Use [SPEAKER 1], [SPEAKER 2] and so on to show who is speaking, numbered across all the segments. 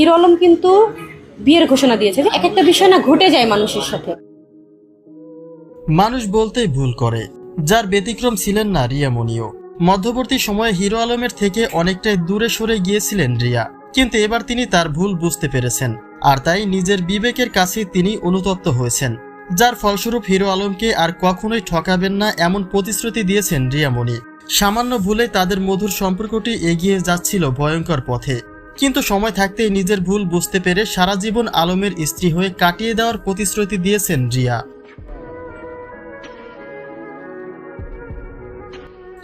[SPEAKER 1] Hero Alam কিন্তু বিয়ের ঘোষণা দিয়েছে। যে এক একটা বিষয় না ঘটে যায় মানুষের সাথে।
[SPEAKER 2] মানুষ বলতেই ভুল করে। যার ব্যতিক্রম ছিলেন না রিয়া মনিও। মধ্যবর্তী সময়ে হিরো আলমের থেকে অনেকটাই দূরে সরে গিয়েছিলেন রিয়া। কিন্তু এবার তিনি তার ভুল বুঝতে পেরেছেন। আর তাই নিজের বিবেকের কাছে তিনি অনুতপ্ত হয়েছেন। যার ফলস্বরূপ হিরো আলমকে আর কখনোই ঠকাবেন না এমন প্রতিশ্রুতি দিয়েছেন রিয়ামণি সামান্য ভুলে তাদের মধুর সম্পর্কটি এগিয়ে যাচ্ছিল ভয়ঙ্কর পথে। কিন্তু সময় থাকতেই নিজের ভুল বুঝতে পেরে সারা জীবন আলমের স্ত্রী হয়ে কাটিয়ে দেওয়ার প্রতিশ্রুতি দিয়েছেন রিয়া।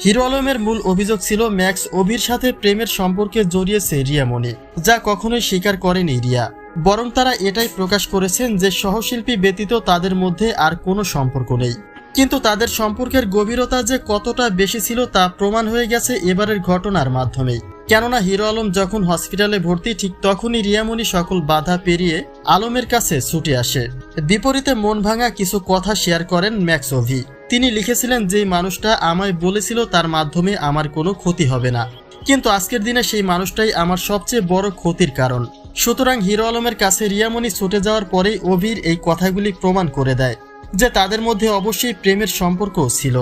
[SPEAKER 2] হিরো আলমের মূল অভিযোগ ছিল ম্যাক্স অভির সাথে প্রেমের সম্পর্কে জড়িয়েছে রিয়ামণি যা কখনোই স্বীকার করেনি রিয়া। বরং তারা এটাই প্রকাশ করেছেন যে সহশিল্পী ব্যতীত তাদের মধ্যে আর কোনো সম্পর্ক নেই। কিন্তু তাদের সম্পর্কের গভীরতা যে কতটা বেশি ছিল তা প্রমাণ হয়ে গেছে এবারের ঘটনার মাধ্যমেই। কেননা হিরো আলম যখন হসপিটালে ভর্তি, ঠিক তখনই রিয়ামণি সকল বাধা পেরিয়ে আলমের কাছে ছুটে আসে। বিপরীতে মন ভাঙা কিছু কথা শেয়ার করেন ম্যাক্স অভি। তিনি লিখেছিলেন যে মানুষটা আমায় বলেছিল তার মাধ্যমে আমার কোনো ক্ষতি হবে না। কিন্তু আজকের দিনে সেই মানুষটাই আমার সবচেয়ে বড় ক্ষতির কারণ। সুতরাং হিরো আলমের কাছে রিয়ামণি ছুটে যাওয়ার পরেই অভির এই কথাগুলি প্রমাণ করে দেয়, যে তাদের মধ্যে অবশ্যই প্রেমের সম্পর্ক ছিল।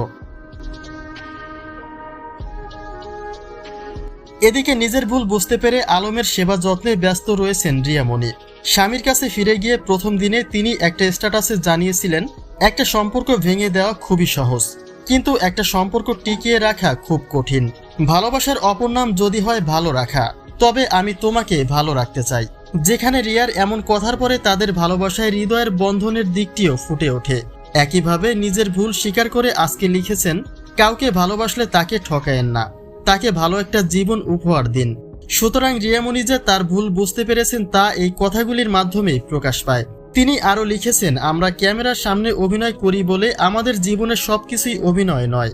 [SPEAKER 2] এদিকে নিজের ভুল বুঝতে পেরে আলমের সেবা যত্নে ব্যস্ত রয়েছেন রিয়ামণি। স্বামীর কাছে ফিরে গিয়ে প্রথম দিনে তিনি একটা স্ট্যাটাসে জানিয়েছিলেন, একটা সম্পর্ক ভেঙে দেওয়া খুবই সহজ। কিন্তু একটা সম্পর্ক টিকিয়ে রাখা খুব কঠিন। ভালোবাসার অপর নাম যদি হয় ভালো রাখা। তবে আমি তোমাকে ভালো রাখতে চাই। যেখানে রিয়ার এমন কথার পরে তাদের ভালোবাসায় হৃদয়ের বন্ধনের দিকটিও ফুটে ওঠে। একইভাবে নিজের ভুল স্বীকার করে আজকে লিখেছেন, কাউকে ভালোবাসলে তাকে ঠকায়েন না। তাকে ভালো একটা জীবন উপহার দিন। সুতরাং রিয়ামণি যে তার ভুল বুঝতে পেরেছেন তা এই কথাগুলির মাধ্যমেই প্রকাশ পায়। তিনি আরও লিখেছেন, আমরা ক্যামেরার সামনে অভিনয় করি বলে আমাদের জীবনের সবকিছুই অভিনয় নয়।